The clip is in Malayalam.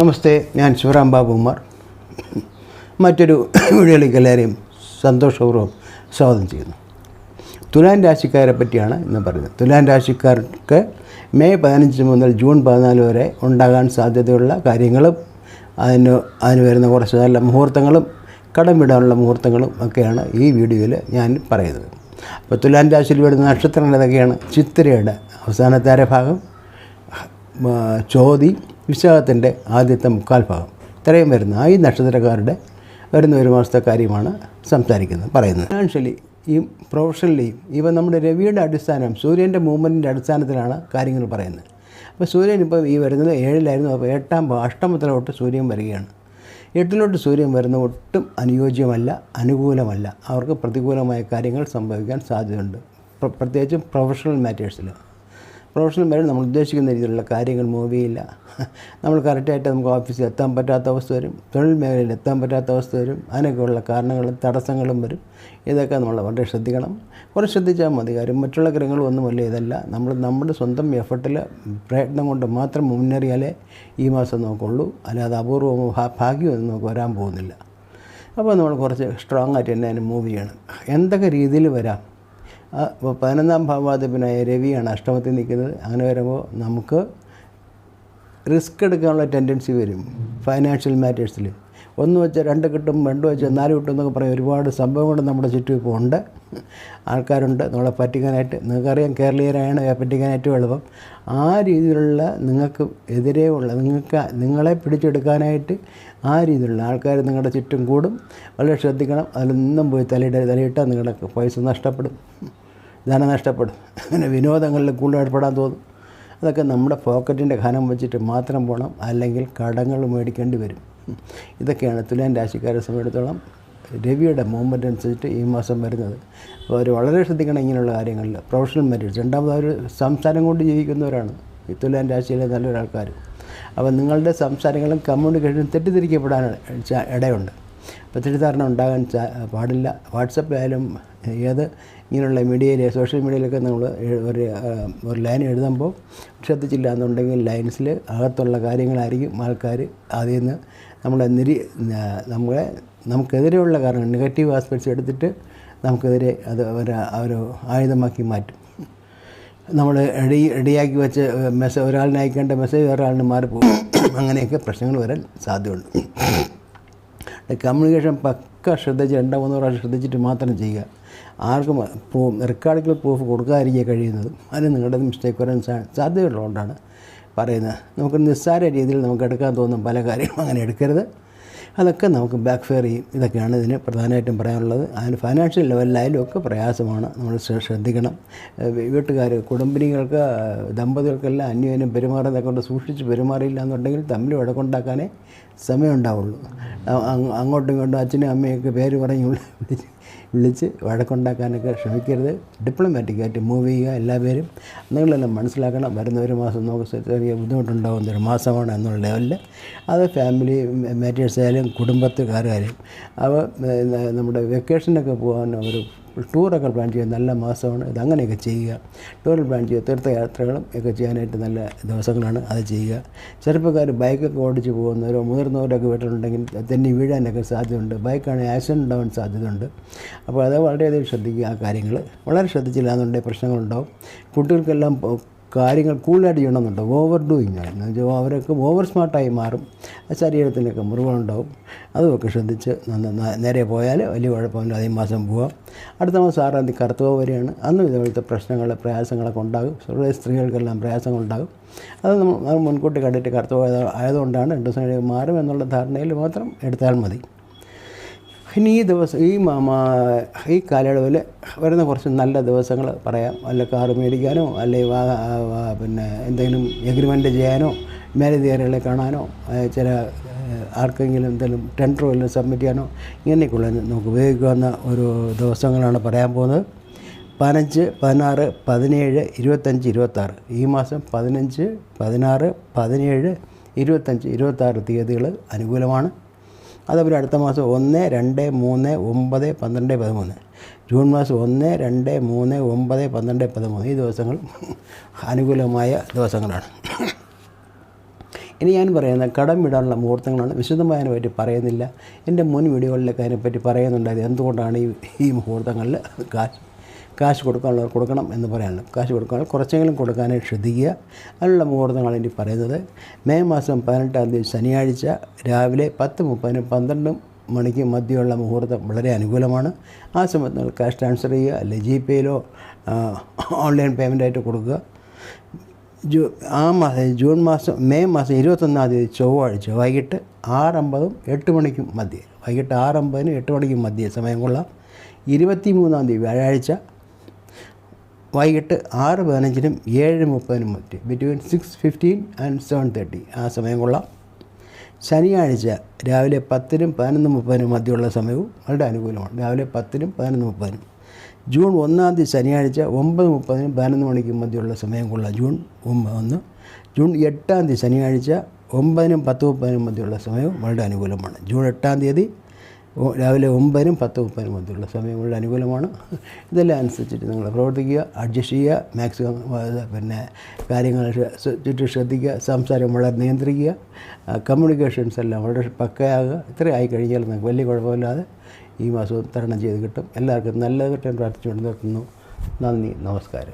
നമസ്തേ ഞാൻ ശിവറാം ബാബുമാർ മറ്റൊരു വീഡിയോയിലേക്ക് എല്ലാവരെയും സന്തോഷപൂർവം സ്വാഗതം ചെയ്യുന്നു. തുലാൻ രാശിക്കാരെ പറ്റിയാണ് ഇന്ന് പറയുന്നത് തുലാൻ രാശിക്കാർക്ക് മെയ് പതിനഞ്ച് മുതൽ ജൂൺ പതിനാല് വരെ ഉണ്ടാകാൻ സാധ്യതയുള്ള കാര്യങ്ങളും അതിന് അതിന് വരുന്ന കുറച്ച് നല്ല മുഹൂർത്തങ്ങളും കടം വിടാനുള്ള മുഹൂർത്തങ്ങളും ഒക്കെയാണ് ഈ വീഡിയോയിൽ ഞാൻ പറയുന്നത്. അപ്പോൾ തുലാൻ രാശിയിൽ വരുന്ന നക്ഷത്രങ്ങൾ ഏതൊക്കെയാണ്? ചിത്തിരയുടെ അവസാനത്തെ അരഭാഗം ചോതി വിശാഖത്തിന്റെ ആദ്യത്തെ മുക്കാൽ ഭാഗം. ഇത്രയും വരുന്ന ഈ നക്ഷത്രക്കാരുടെ വരുന്ന ഒരു മാസത്തെ കാര്യമാണ് സംസാരിക്കുന്നത് പറയുന്നത്. ഫിനാൻഷ്യലി ഈ പ്രൊഫഷണലിയും ഇവ നമ്മുടെ രവിയുടെ അടിസ്ഥാനം സൂര്യന്റെ മൂവ്മെന്റിന്റെ അടിസ്ഥാനത്തിലാണ് കാര്യങ്ങൾ പറയുന്നത്. അപ്പോൾ സൂര്യൻ ഇപ്പോൾ ഈ വരുന്നത് ഏഴിലായിരുന്നു. അപ്പോൾ എട്ടാം അഷ്ടമത്തിലോട്ട് സൂര്യൻ വരികയാണ്. എട്ടിലോട്ട് സൂര്യൻ വരുന്ന ഒട്ടും അനുയോജ്യമല്ല അനുകൂലമല്ല. അവർക്ക് പ്രതികൂലമായ കാര്യങ്ങൾ സംഭവിക്കാൻ സാധ്യതയുണ്ട്. പ്ര- പ്രത്യേകിച്ചും പ്രൊഫഷണൽ മാറ്റേഴ്സിൽ പ്രൊഫഷണൽ വരെ നമ്മൾ ഉദ്ദേശിക്കുന്ന രീതിയിലുള്ള കാര്യങ്ങൾ മൂവ് ചെയ്യില്ല. നമ്മൾ കറക്റ്റായിട്ട് നമുക്ക് ഓഫീസിൽ എത്താൻ പറ്റാത്ത അവസ്ഥ വരും. തൊഴിൽ മേഖലയിൽ എത്താൻ പറ്റാത്ത അവസ്ഥ വരും. അതിനൊക്കെയുള്ള കാരണങ്ങളും തടസ്സങ്ങളും വരും. ഇതൊക്കെ നമ്മൾ വളരെ ശ്രദ്ധിക്കണം. കുറച്ച് ശ്രദ്ധിച്ചാൽ മതി. കാര്യം മറ്റുള്ള ഗ്രഹങ്ങളും ഒന്നുമല്ല ഇതല്ല. നമ്മൾ നമ്മുടെ സ്വന്തം എഫർട്ടിൽ പ്രയത്നം കൊണ്ട് മാത്രം മുന്നേറിയാലേ ഈ മാസം നോക്കുള്ളൂ. അല്ലാതെ അപൂർവമോ ഭാ- ഭാഗ്യമൊന്നും നമുക്ക് വരാൻ പോകുന്നില്ല. അപ്പോൾ നമ്മൾ കുറച്ച് സ്ട്രോങ് ആയിട്ട് തന്നെ അതിന് മൂവ് ചെയ്യണം. എന്തൊക്കെ രീതിയിൽ വരാം? പതിനൊന്നാം ഭാവാധിപനായ രവിയാണ് അഷ്ടമത്തിൽ നിൽക്കുന്നത്. അങ്ങനെ വരുമ്പോൾ നമുക്ക് റിസ്ക് എടുക്കാനുള്ള ടെൻഡൻസി വരും ഫൈനാൻഷ്യൽ മാറ്റേഴ്സിൽ. ഒന്ന് വെച്ച് രണ്ട് കിട്ടും രണ്ട് വെച്ച് നാല് കിട്ടും എന്നൊക്കെ പറയും ഒരുപാട് സംഭവങ്ങൾ നമ്മുടെ ചുറ്റും ഇപ്പോൾ ഉണ്ട്. ആൾക്കാരുണ്ട് നമ്മളെ പറ്റിക്കാനായിട്ട്. നിങ്ങൾക്കറിയാം കേരളീയരായാണ് പറ്റിക്കാനായിട്ട് എളുപ്പം. ആ രീതിയിലുള്ള നിങ്ങൾക്ക് എതിരെയുള്ള നിങ്ങൾക്ക് നിങ്ങളെ പിടിച്ചെടുക്കാനായിട്ട് ആ രീതിയിലുള്ള ആൾക്കാർ നിങ്ങളുടെ ചുറ്റും കൂടും. വളരെ ശ്രദ്ധിക്കണം അതിലൊന്നും പോയി തലയിട തലയിട്ടാൽ നിങ്ങളുടെ പൈസ നഷ്ടപ്പെടും. ധനം നഷ്ടപ്പെടും അങ്ങനെ വിനോദങ്ങളിൽ കൂടുതൽ ഏർപ്പെടാൻ തോന്നും. അതൊക്കെ നമ്മുടെ പോക്കറ്റിന്റെ ഘനം വെച്ചിട്ട് മാത്രം പോകണം അല്ലെങ്കിൽ കടങ്ങൾ മേടിക്കേണ്ടി വരും. ഇതൊക്കെയാണ് തുലാൻ രാശിക്കാരെ സംബന്ധിച്ചിടത്തോളം രവിയുടെ മൂവ്മെന്റ് അനുസരിച്ചിട്ട് ഈ മാസം വരുന്നത്. അപ്പോൾ അവർ വളരെ ശ്രദ്ധിക്കണം ഇങ്ങനെയുള്ള കാര്യങ്ങളിൽ. പ്രൊഫഷണൽ മെറിറ്റ്സ് രണ്ടാമത് അവർ സംസാരം കൊണ്ട് ജീവിക്കുന്നവരാണ്. ഈ തുലാൻ രാശിയിലെ നല്ലൊരാൾക്കാർ അപ്പോൾ നിങ്ങളുടെ സംസാരങ്ങളും കമ്മ്യൂണിക്കേഷനും തെറ്റിദ്ധരിക്കപ്പെടാൻ ഇടയുണ്ട്. അപ്പോൾ തെറ്റിദ്ധാരണ ഉണ്ടാകാൻ പാടില്ല. വാട്സപ്പിലായാലും ഏത് ഇങ്ങനെയുള്ള മീഡിയയിൽ സോഷ്യൽ മീഡിയയിലൊക്കെ നമ്മൾ ഒരു ഒരു ലൈൻ എഴുതുമ്പോൾ ശ്രദ്ധിച്ചില്ല എന്നുണ്ടെങ്കിൽ ലൈൻസിൽ അകത്തുള്ള കാര്യങ്ങളായിരിക്കും ആൾക്കാർ അതിൽ നിന്ന് നമ്മളെ നിരി നമ്മളെ നമുക്കെതിരെയുള്ള കാരണം നെഗറ്റീവ് ആസ്പെക്ട്സ് എടുത്തിട്ട് നമുക്കെതിരെ അത് ഒരു ഒരു ആയുധമാക്കി മാറ്റും. നമ്മൾ റെഡി റെഡിയാക്കി വെച്ച് മെസ്സേജ് ഒരാളിനെ അയക്കേണ്ട മെസ്സേജ് ഒരാളിന് മാറിപ്പോകും. അങ്ങനെയൊക്കെ പ്രശ്നങ്ങൾ വരാൻ സാധ്യതയുണ്ട്. കമ്മ്യൂണിക്കേഷൻ പക്ക ശ്രദ്ധിച്ച് രണ്ടോ മൂന്നോ പ്രാവശ്യം ശ്രദ്ധിച്ചിട്ട് മാത്രം ചെയ്യുക. ആർക്കും പ്രൂഫ് റെക്കോർഡിക്കൽ പ്രൂഫ് കൊടുക്കാതിരിക്കുക കഴിയുന്നത് അതിന് നിങ്ങളുടെ മിസ്റ്റേക്ക് വരാൻ സാധ്യതയുള്ളതുകൊണ്ടാണ് പറയുന്നത്. നമുക്ക് നിസ്സാര രീതിയിൽ നമുക്ക് എടുക്കാൻ തോന്നും പല കാര്യങ്ങളും അങ്ങനെ എടുക്കരുത്. അതൊക്കെ നമുക്ക് ബാക്ക് ഫെയർ ചെയ്യും. ഇതൊക്കെയാണ് ഇതിന് പ്രധാനമായിട്ടും പറയാനുള്ളത്. അതിന് ഫൈനാൻഷ്യൽ ലെവലിലായാലും ഒക്കെ പ്രയാസമാണ്. നമ്മൾ ശ്രദ്ധിക്കണം. വീട്ടുകാർ കുടുംബിനികൾക്ക് ദമ്പതികൾക്കെല്ലാം അന്യോന്യം പെരുമാറുന്നതൊക്കെ കൊണ്ട് സൂക്ഷിച്ച് പെരുമാറിയില്ല എന്നുണ്ടെങ്കിൽ തമ്മിൽ സമയം അങ്ങ് അങ്ങോട്ടും ഇങ്ങോട്ടും അച്ഛനും അമ്മയൊക്കെ പേര് പറഞ്ഞ് വിളിച്ച് വഴക്കുണ്ടാക്കാനൊക്കെ ശ്രമിക്കരുത്. ഡിപ്ലോമാറ്റിക്കായിട്ട് മൂവ് ചെയ്യുക എല്ലാ പേരും. നിങ്ങളെല്ലാം മനസ്സിലാക്കണം വരുന്ന ഒരു മാസം നമുക്ക് ചെറിയ ബുദ്ധിമുട്ടുണ്ടാകുന്ന ഒരു മാസമാണ് എന്നുള്ള ലെവലിൽ അത് ഫാമിലി മാറ്റേഴ്സ് ആയാലും കുടുംബത്തുകാരായാലും. അവ നമ്മുടെ വെക്കേഷനൊക്കെ പോകാൻ ഒരു ടൂറൊക്കെ പ്ലാൻ ചെയ്യാൻ നല്ല മാസമാണ് ഇത് അങ്ങനെയൊക്കെ ചെയ്യുക. ടൂർ പ്ലാൻ ചെയ്യുക തീർത്ഥയാത്രകളും ഒക്കെ ചെയ്യാനായിട്ട് നല്ല ദിവസങ്ങളാണ് അത് ചെയ്യുക. ചെറുപ്പക്കാർ ബൈക്കൊക്കെ ഓടിച്ച് പോകുന്നവരോ മുതിർന്നവരൊക്കെ വീട്ടിലുണ്ടെങ്കിൽ തന്നെ വീഴാനൊക്കെ സാധ്യതയുണ്ട്. ബൈക്കാണെങ്കിൽ ആക്സിഡന്റ് ഉണ്ടാവാൻ സാധ്യതയുണ്ട്. അപ്പോൾ അത് വളരെയധികം ശ്രദ്ധിക്കുക ആ കാര്യങ്ങൾ. വളരെ ശ്രദ്ധിച്ചില്ല എന്നുണ്ടെങ്കിൽ പ്രശ്നങ്ങളുണ്ടാവും. കുട്ടികൾക്കെല്ലാം കാര്യങ്ങൾ കൂളായിട്ട് ചെയ്യണമെന്നുണ്ട്. ഓവർ ഡൂയിങ് വെച്ചാൽ അവരൊക്കെ ഓവർ സ്മാർട്ടായി മാറും. ശരീരത്തിനൊക്കെ മുറിവുണ്ടാവും. അതുമൊക്കെ ശ്രദ്ധിച്ച് നേരെ പോയാൽ വലിയ കുഴപ്പമില്ല. അതേ മാസം പോവാം. അടുത്ത മാസം ആറാം തീയതി കറുത്തവ വരെയാണ്. അന്നും ഇതുപോലത്തെ പ്രശ്നങ്ങൾ പ്രയാസങ്ങളൊക്കെ ഉണ്ടാകും. സ്ത്രീകൾക്കെല്ലാം പ്രയാസങ്ങളുണ്ടാകും അത് നമ്മൾ മുൻകൂട്ടി കണ്ടിട്ട് കറുത്തവ ആയതുകൊണ്ടാണ് രണ്ട് ദിവസം മാറും എന്നുള്ള ധാരണയിൽ മാത്രം എടുത്താൽ മതി. ഇനി ഈ ദിവസം ഈ ഈ കാലയളവിൽ വരുന്ന കുറച്ച് നല്ല ദിവസങ്ങൾ പറയാം. അല്ല കാറ് മേടിക്കാനോ അല്ലെങ്കിൽ പിന്നെ എന്തെങ്കിലും എഗ്രിമെന്റ് ചെയ്യാനോ മാരേജ് ഏരിയകളെ കാണാനോ ചില ആർക്കെങ്കിലും എന്തെങ്കിലും ടെൻഡർ വല്ലതും സബ്മിറ്റ് ചെയ്യാനോ ഇങ്ങനെയൊക്കെയുള്ള നമുക്ക് ഉപയോഗിക്കാവുന്ന ഒരു ദിവസങ്ങളാണ് പറയാൻ പോകുന്നത്. പതിനഞ്ച് പതിനാറ് പതിനേഴ് ഇരുപത്തഞ്ച് ഇരുപത്താറ്. ഈ മാസം പതിനഞ്ച് പതിനാറ് പതിനേഴ് ഇരുപത്തഞ്ച് ഇരുപത്താറ് തീയതികൾ അനുകൂലമാണ്. അതേപോലെ അടുത്ത മാസം ഒന്ന് രണ്ട് മൂന്ന് ഒമ്പത് പന്ത്രണ്ട് പതിമൂന്ന്. ജൂൺ മാസം ഒന്ന് രണ്ട് മൂന്ന് ഒമ്പത് പന്ത്രണ്ട് പതിമൂന്ന്. ഈ ദിവസങ്ങൾ അനുകൂലമായ ദിവസങ്ങളാണ്. ഇനി ഞാൻ പറയുന്ന കടമിടാനുള്ള മുഹൂർത്തങ്ങളാണ്. വിശദമായി അതിനെപ്പറ്റി പറയുന്നില്ല. എന്റെ മുൻ വീഡിയോകളിലൊക്കെ അതിനെപ്പറ്റി പറയുന്നുണ്ടായത് എന്തുകൊണ്ടാണ് ഈ ഈ മുഹൂർത്തങ്ങളിൽ കാശ് കാശ് കൊടുക്കാനുള്ളവർ കൊടുക്കണം എന്ന് പറയാനുള്ളത് കാശ് കൊടുക്കാനുള്ള കുറച്ചെങ്കിലും കൊടുക്കാനായി ശ്രദ്ധിക്കുക. അതിനുള്ള മുഹൂർത്തങ്ങളാണ് ഇനി പറയുന്നത്. മെയ് മാസം പതിനെട്ടാം തീയതി ശനിയാഴ്ച രാവിലെ പത്ത് മുപ്പതിനും പന്ത്രണ്ടും മണിക്ക് മധ്യമുള്ള മുഹൂർത്തം വളരെ അനുകൂലമാണ്. ആ സമയത്ത് നിങ്ങൾ ക്യാഷ് ട്രാൻസ്ഫർ ചെയ്യുക അല്ലെങ്കിൽ ജി പേയിലോ ഓൺലൈൻ പേയ്മെന്റായിട്ട് കൊടുക്കുക. ജൂ ആ മാസം ജൂൺ മാസം മെയ് മാസം ഇരുപത്തൊന്നാം തീയതി ചൊവ്വാഴ്ച വൈകിട്ട് ആറമ്പതും എട്ട് മണിക്കും മധ്യേ. വൈകിട്ട് ആറമ്പതിനും എട്ട് മണിക്കും മധ്യേ സമയം കൊള്ളാം. ഇരുപത്തി മൂന്നാം തീയതി വ്യാഴാഴ്ച വൈകിട്ട് ആറ് പതിനഞ്ചിനും ഏഴ് മുപ്പതിനും മറ്റ് between six fifteen and seven thirty ആ സമയം കൊള്ളാം. ശനിയാഴ്ച രാവിലെ പത്തിനും പതിനൊന്ന് മുപ്പതിനും മധ്യമുള്ള സമയവും വളരെ അനുകൂലമാണ്. രാവിലെ പത്തിനും പതിനൊന്ന് മുപ്പതിനും. ജൂൺ ഒന്നാം തീയതി ശനിയാഴ്ച ഒമ്പത് മുപ്പതിനും പതിനൊന്ന് മണിക്കും മധ്യമുള്ള സമയം കൊള്ളാം. ജൂൺ ഒന്ന്. ജൂൺ എട്ടാം തീയതി ശനിയാഴ്ച ഒമ്പതിനും പത്ത് മുപ്പതിനും മധ്യമുള്ള സമയവും വളരെ അനുകൂലമാണ്. ജൂൺ എട്ടാം തീയതി രാവിലെ ഒമ്പതിനും പത്ത് മുപ്പതിനും മധ്യമുള്ള സമയങ്ങളുടെ അനുകൂലമാണ്. ഇതെല്ലാം അനുസരിച്ചിട്ട് നിങ്ങൾ പ്രവർത്തിക്കുക അഡ്ജസ്റ്റ് ചെയ്യുക മാക്സിമം പിന്നെ കാര്യങ്ങൾ ചുറ്റും ശ്രദ്ധിക്കുക സംസാരം വളരെ നിയന്ത്രിക്കുക കമ്മ്യൂണിക്കേഷൻസ് എല്ലാം വളരെ പക്കയാകുക. ഇത്രയും ആയി കഴിഞ്ഞാൽ നിങ്ങൾക്ക് വലിയ കുഴപ്പമില്ലാതെ ഈ മാസം തരണം ചെയ്ത് കിട്ടും. എല്ലാവർക്കും നല്ലത് കിട്ടാൻ പ്രാർത്ഥിച്ചുകൊണ്ട് നിർത്തുന്നു. നന്ദി നമസ്കാരം.